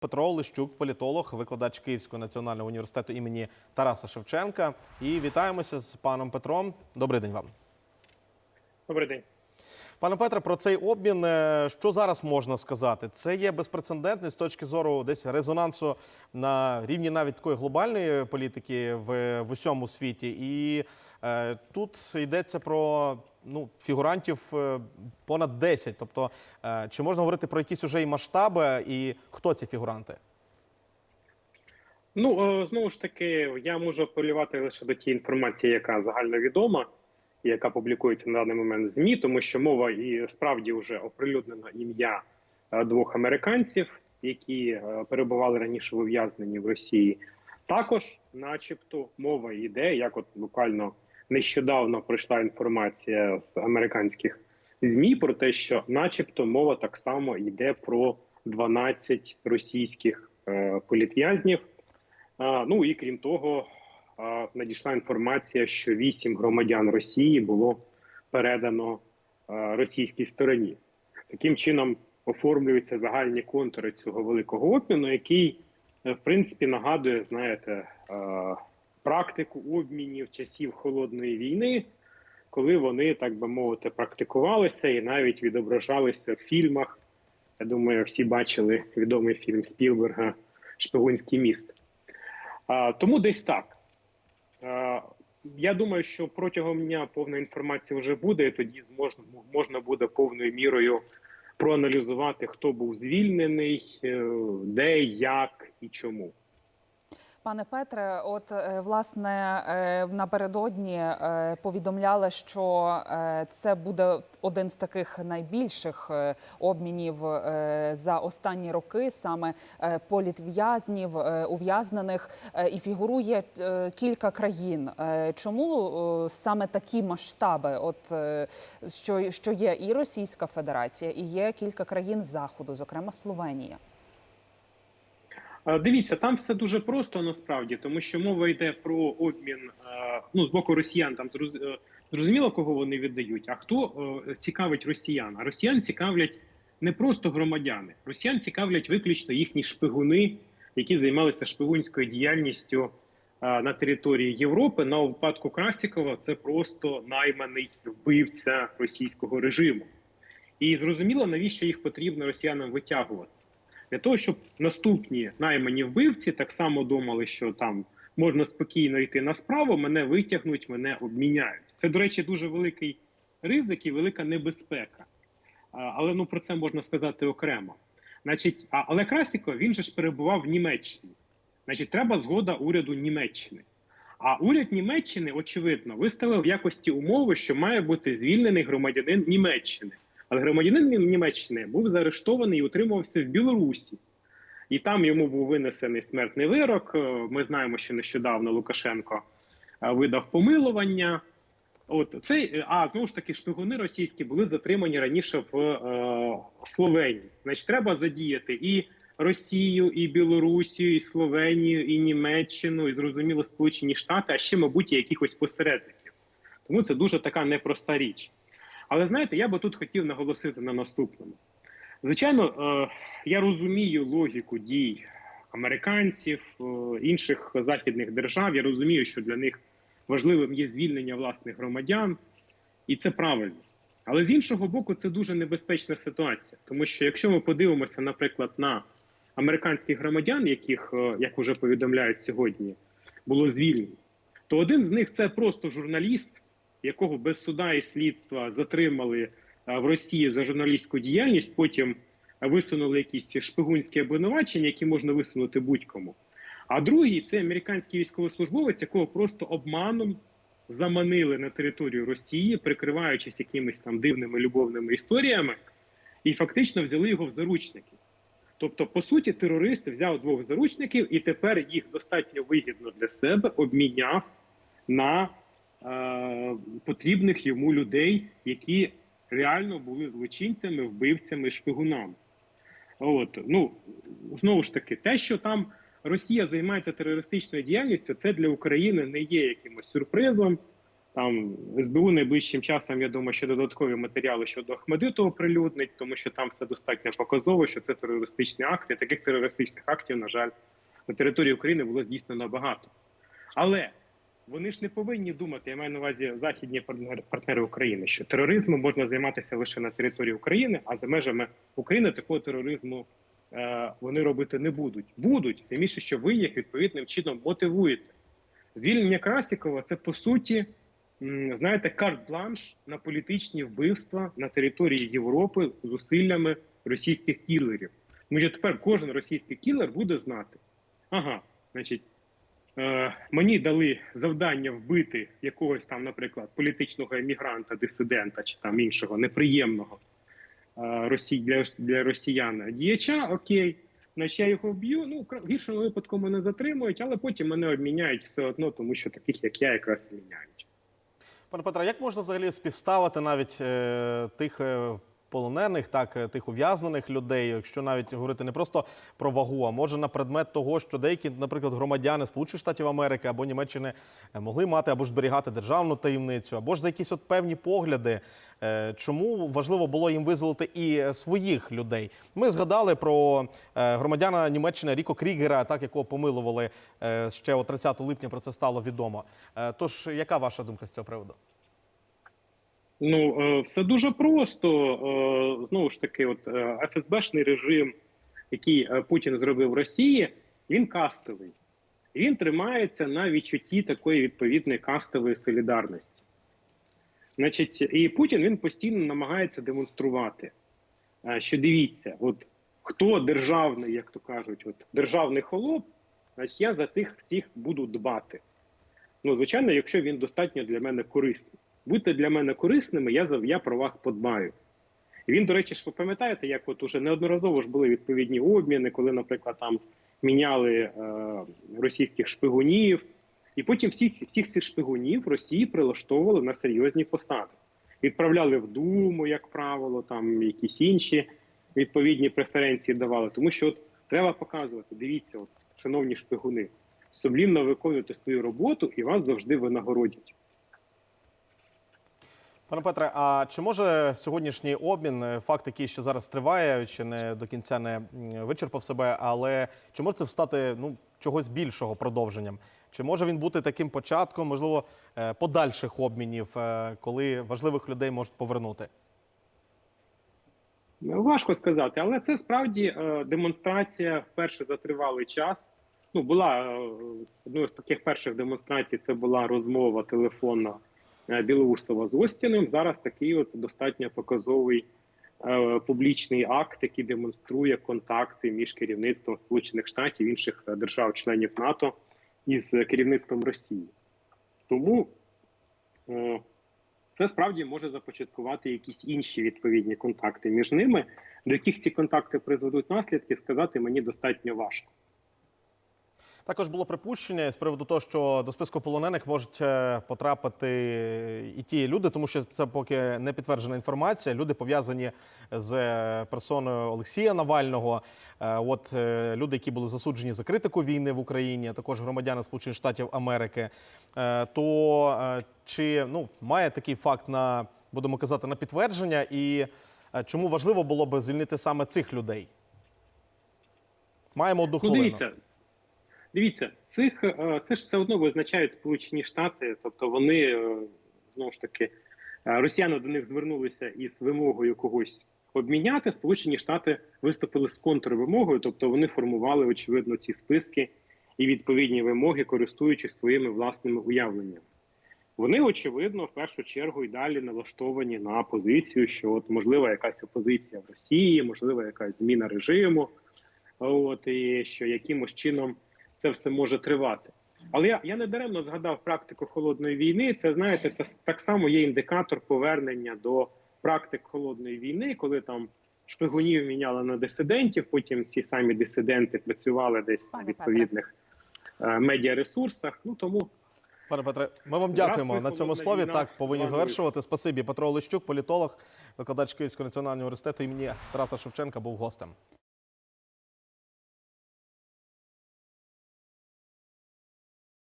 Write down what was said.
Петро Лищук, політолог, викладач Київського національного університету імені Тараса Шевченка. І вітаємося з паном Петром. Добрий день вам. Добрий день. Пане Петре, про цей обмін, е, що зараз можна сказати? Це є безпрецедентний з точки зору десь резонансу на рівні навіть такої глобальної політики в, в усьому світі. І е, тут йдеться про ну, фігурантів е, понад 10. Тобто, е, чи можна говорити про якісь уже і масштаби, і хто ці фігуранти? Ну е, знову ж таки, я можу апелювати лише до тієї інформації, яка загальновідома, яка публікується на даний момент в змі, тому що мова і справді вже оприлюднено ім'я е, двох американців, які е, перебували раніше в ув'язненні в Росії. Також, начебто, мова йде, як от буквально нещодавно пройшла інформація з американських змі про те, що, начебто, мова так само йде про 12 російських е, політв'язнів. А, ну і крім того, надійшла інформація, що вісім громадян Росії було передано російській стороні. Таким чином оформлюються загальні контури цього великого обміну, який е, в принципі нагадує, знаєте, практику обмінів часів холодної війни, коли вони, так би мовити, практикувалися і навіть відображалися в фільмах. Я думаю, всі бачили відомий фільм Спілберга Шпигунський міст. А, тому десь так. А, я думаю, що протягом дня повна інформація вже буде, і тоді зможна, можна буде повною мірою проаналізувати, хто був звільнений, е, де, як і чому. Пане Петре, от е, власне е, напередодні е, повідомляли, що це буде один з таких найбільших обмінів за останні роки, саме політв'язнів, ув'язнених, і фігурує кілька країн. Чому саме такі масштаби? От що є і Російська Федерація, і є кілька країн заходу, зокрема Словенія. А, Дивіться, там все дуже просто насправді, тому що мова йде про обмін е, ну з боку росіян. Там е, зрозуміло, кого вони віддають. А хто е, цікавить росіян? А росіян цікавлять не просто громадяни, росіян цікавлять виключно їхні шпигуни, які займалися шпигунською діяльністю е, на території Європи. На випадку Красікова це просто найманий вбивця російського режиму. І зрозуміло, навіщо їх потрібно росіянам витягувати. Для того, щоб наступні наймані вбивці так само думали, що там можна спокійно йти на справу, мене витягнуть, мене обміняють. Це, до речі, дуже великий ризик і велика небезпека. Але ну про це можна сказати окремо. Значить, але Красіков він же ж перебував в Німеччині. Значить, треба згода уряду Німеччини. А уряд Німеччини, очевидно, виставив в якості умови, що має бути звільнений громадянин Німеччини. Але громадянин Німеччини був заарештований і утримувався в Білорусі. І там йому був винесений смертний вирок. Е, Ми знаємо, що нещодавно Лукашенко е, видав помилування. От цей е, а знову ж таки шпигуни російські були затримані раніше в е, Словенії. Значить, треба задіяти і Росію, і Білорусію, і Словенію, і Німеччину, і зрозуміло Сполучені Штати, а ще, мабуть, і якихось посередників. Тому це дуже така непроста річ. Але знаєте, я би тут хотів наголосити на наступному. Звичайно, е, я розумію логіку дій американців, е, інших західних держав. Я розумію, що для них важливим є звільнення власних громадян, і це правильно. Але з іншого боку, це дуже небезпечна ситуація, тому що якщо ми подивимося, наприклад, на американських громадян, яких, е, як уже повідомляють сьогодні, було звільнено, то один з них це просто журналіст, якого без суда і слідства затримали е, в Росії за журналістську діяльність, потім висунули якісь шпигунські обвинувачення, які можна висунути будь-кому. А другий це американський військовослужбовець, якого просто обманом заманили на територію Росії, прикриваючись якимись там дивними любовними історіями, і фактично взяли його в заручники. Тобто, по суті, терорист взяв двох заручників і тепер їх достатньо вигідно для себе обміняв на потрібних йому людей, які реально були злочинцями, вбивцями, шпигунами. От ну знову ж таки, те, що там Росія займається терористичною діяльністю, це для України не є якимось сюрпризом. Там СБУ найближчим часом, я думаю, що додаткові матеріали щодо Ахмедиту оприлюднить, тому що там все достатньо показово, що це терористичні акти. Таких терористичних актів, на жаль, на території України було здійснено багато. Але вони ж не повинні думати, я маю на увазі західні партнери, України, що тероризмом можна займатися лише на території України, а за межами України такого тероризму е, вони робити не будуть. Будуть, тим більше, що ви їх відповідним чином мотивуєте. Звільнення Красікова це по суті, знаєте, карт-бланш на політичні вбивства на території Європи зусиллями російських кілерів. Що тепер кожен російський кілер буде знати, ага, значить. Е, мені дали завдання вбити якогось там, наприклад, політичного емігранта, дисидента чи там іншого неприємного е, для, для росіян діяча. Окей, значить я його вб'ю. Ну в гіршому випадку мене затримують, але потім мене обміняють все одно, тому що таких як я якраз міняють. Пане Петре, як можна взагалі співставити навіть е, тих е, полонених, так е, тих ув'язнених людей, якщо навіть говорити не просто про вагу, а може на предмет того, що деякі, наприклад, громадяни Сполучених Штатів Америки або Німеччини е, могли мати або ж зберігати державну таємницю, або ж за якісь от певні погляди. Е, Чому важливо було їм визволити і своїх людей? Ми згадали про громадяна Німеччини Ріко Крігера, так якого помилували ще о 30 липня. Про це стало відомо. Тож, яка ваша думка з цього приводу? Ну е, все дуже просто. Е, Знову ж таки, от е, ФСБшний режим, який Путін зробив в Росії, він кастовий. Він тримається на відчутті такої відповідної кастової солідарності. Значить, і Путін він постійно намагається демонструвати, що дивіться, от хто державний, як то кажуть, от державний холоп, значить я за тих всіх буду дбати. Ну, звичайно, якщо він достатньо для мене корисний. Будьте для мене корисними, я я про вас подбаю. І він, до речі, ж ви пам'ятаєте, як от уже неодноразово ж були відповідні обміни, коли, наприклад, там міняли е, російських шпигунів, і потім всіх, всіх цих шпигунів Росії прилаштовували на серйозні посади. Відправляли в Думу, як правило, там якісь інші відповідні преференції давали. Тому що от треба показувати, дивіться, от, шановні шпигуни, сумлінно виконуйте свою роботу і вас завжди винагородять. Пане Петре, а чи може сьогоднішній обмін, е, факт, який ще зараз триває, чи не до кінця не вичерпав себе, але чи може це стати ну, чогось більшого продовженням? Чи може він бути таким початком, можливо, е, подальших обмінів, е, коли важливих людей можуть повернути? Важко сказати, але це справді демонстрація вперше за тривалий час. Ну, була одною з таких перших демонстрацій. Це була розмова телефонна Білоусова з Остіним. Зараз такий от достатньо показовий е, публічний акт, який демонструє контакти між керівництвом Сполучених Штатів інших е, держав-членів НАТО із керівництвом Росії. Тому е, це справді може започаткувати якісь інші відповідні контакти між ними, до яких ці контакти призведуть наслідки, сказати мені достатньо важко. Також було припущення з приводу того, що до списку полонених можуть е, потрапити і ті люди, тому що це поки не підтверджена інформація. Люди пов'язані з е, персоною Олексія Навального. Е, От люди, які були засуджені за критику війни в Україні, а також громадяни Сполучених Штатів Америки. То чи ну має такий факт на будемо казати на підтвердження, і чому важливо було би звільнити саме цих людей? Маємо одну Ну, хвилину. Дивіться, цих е, це ж все одно визначають Сполучені Штати, тобто вони е, знову ж таки е, росіяни до них звернулися із вимогою когось обміняти. Сполучені Штати виступили з контрвимогою, тобто вони формували очевидно ці списки і відповідні вимоги, користуючись своїми власними уявленнями. Вони очевидно в першу чергу і далі налаштовані на позицію, що от можлива якась опозиція в Росії, можлива якась зміна режиму. От і що якимось чином це все може тривати. Але я, я не даремно згадав практику холодної війни. Це знаєте, та, так само є індикатор повернення до практик холодної війни, коли там шпигунів міняли на дисидентів. Потім ці самі дисиденти працювали десь Пане на відповідних е, медіаресурсах. Ну тому Пане Петре, ми вам дякуємо на цьому слові. війна, Так повинні завершувати. Спасибі. Петро Олещук, політолог, викладач Київського національного університету імені Тараса Шевченка, був гостем.